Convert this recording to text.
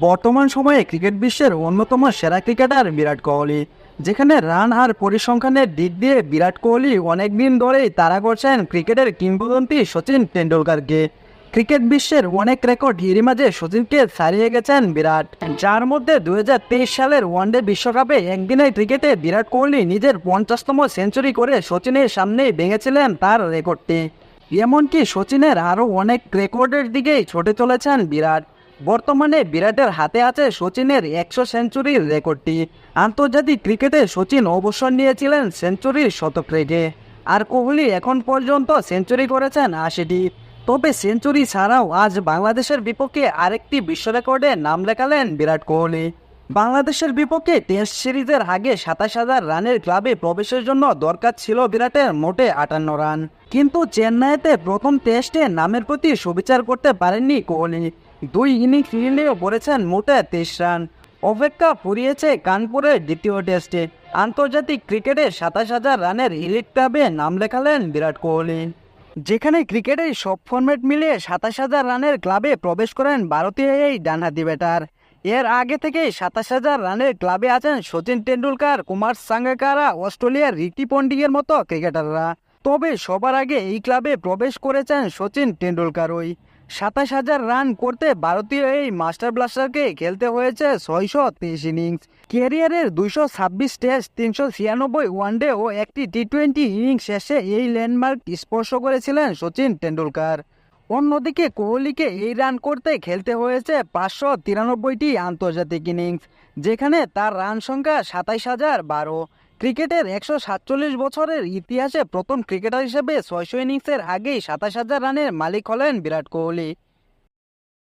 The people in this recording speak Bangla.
বর্তমান সময়ে ক্রিকেট বিশ্বের অন্যতম সেরা ক্রিকেটার বিরাট কোহলি, যেখানে রান আর পরিসংখ্যানের দিক দিয়ে বিরাট কোহলি অনেকদিন ধরেই তাড়া করছেন ক্রিকেটের কিংবদন্তি সচিন টেন্ডুলকারকে ক্রিকেট বিশ্বের অনেক রেকর্ড এরই মাঝে সচিনকে ছাড়িয়ে গেছেন বিরাট। যার মধ্যে দুই হাজার তেইশ সালের ওয়ানডে বিশ্বকাপে একদিনের ক্রিকেটে বিরাট কোহলি নিজের পঞ্চাশতম সেঞ্চুরি করে সচিনের সামনেই ভেঙেছিলেন তার রেকর্ডটি। এমনকি সচিনের আরও অনেক রেকর্ডের দিকেই ছুটে চলেছেন বিরাট। বর্তমানে বিরাটের হাতে আছে সচিনের একশো সেঞ্চুরির রেকর্ডটি। আন্তর্জাতিক ক্রিকেটে সচিন অবসর নিয়েছিলেন সেঞ্চুরির শতক রেখে আর কোহলি এখন পর্যন্ত সেঞ্চুরি করেছেন আশিটি। তবে সেঞ্চুরি ছাড়াও আজ বাংলাদেশের বিপক্ষে আরেকটি বিশ্ব রেকর্ডে নাম লেখালেন বিরাট কোহলি। বাংলাদেশের বিপক্ষে টেস্ট সিরিজের আগে সাতাশ হাজার রানের ক্লাবে প্রবেশের জন্য দরকার ছিল বিরাটের মোটে আটান্ন রান। কিন্তু চেন্নাইতে প্রথম টেস্টে নামের প্রতি সুবিচার করতে পারেননি কোহলি। দুই ইনিংস নিলেও করেছেন মোটে তেইশ রান। অপেক্ষা ফুরিয়েছে কানপুরের দ্বিতীয় টেস্টে আন্তর্জাতিক ক্রিকেটে সাতাশ হাজার রানের ইলিট ক্লাবে নাম লেখালেন বিরাট কোহলি। যেখানে ক্রিকেটের সব ফরম্যাট মিলিয়ে সাতাশ হাজার রানের ক্লাবে প্রবেশ করেন ভারতীয় এই ডানহাতি ব্যাটার এর আগে থেকেই সাতাশ হাজার রানের ক্লাবে আছেন সচিন টেন্ডুলকার কুমার সাঙ্গাকারা, অস্ট্রেলিয়ার রিকি পন্ডিংয়ের মতো ক্রিকেটাররা। তবে সবার আগে এই ক্লাবে প্রবেশ করেছেন সচিন টেন্ডুলকারই সাতাশ হাজার রান করতে ভারতীয় এই মাস্টার ব্লাস্টারকে খেলতে হয়েছে ছয়শো তেইশ ইনিংস। ক্যারিয়ারের দুইশো ছাব্বিশ টেস্ট, তিনশো ছিয়ানব্বই ওয়ানডে ও একটি টি টোয়েন্টি ইনিংস শেষে এই ল্যান্ডমার্ক স্পর্শ করেছিলেন সচিন টেন্ডুলকার অন্যদিকে কোহলিকে এই রান করতে খেলতে হয়েছে পাঁচশো তিরানব্বইটি আন্তর্জাতিক ইনিংস, যেখানে তার রান সংখ্যা সাতাইশ হাজার বারো। ক্রিকেটের একশো সাতচল্লিশ বছরের ইতিহাসে প্রথম ক্রিকেটার হিসেবে ছয়শো ইনিংসের আগেই সাতাশ হাজার রানের মালিক হলেন বিরাট কোহলি।